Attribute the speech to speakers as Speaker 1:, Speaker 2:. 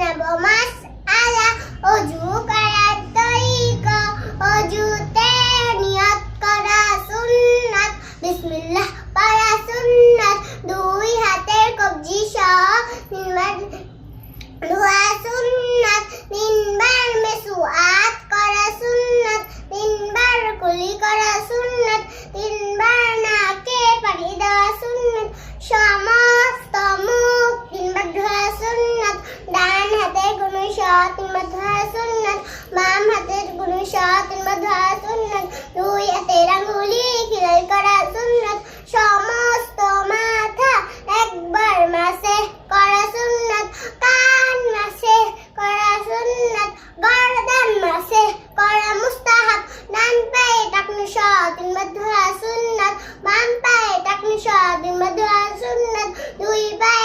Speaker 1: নেব মাস আলা অজু করার তরিকা অজুতে নিয়ত করা সুন্নাত। বিসমিল্লাহ, পড়া সুন্নাত। দুই হাতের কবজি সহ তিনবার ধোয়া সুন্নাত। তিনবার মেসুয়াত করা সুন্নাত। তিনবার কুলি করা সুন্নাত। তিনবার দুই হাতের কান মাসে করা সুন্নত গর্দান মাসে করা মুস্তাহাব ডান পায়ে টাকনি শত মধা সুন্নত বাম পায়ে টাকনি শত মধা সুন্নত দুই পায়ে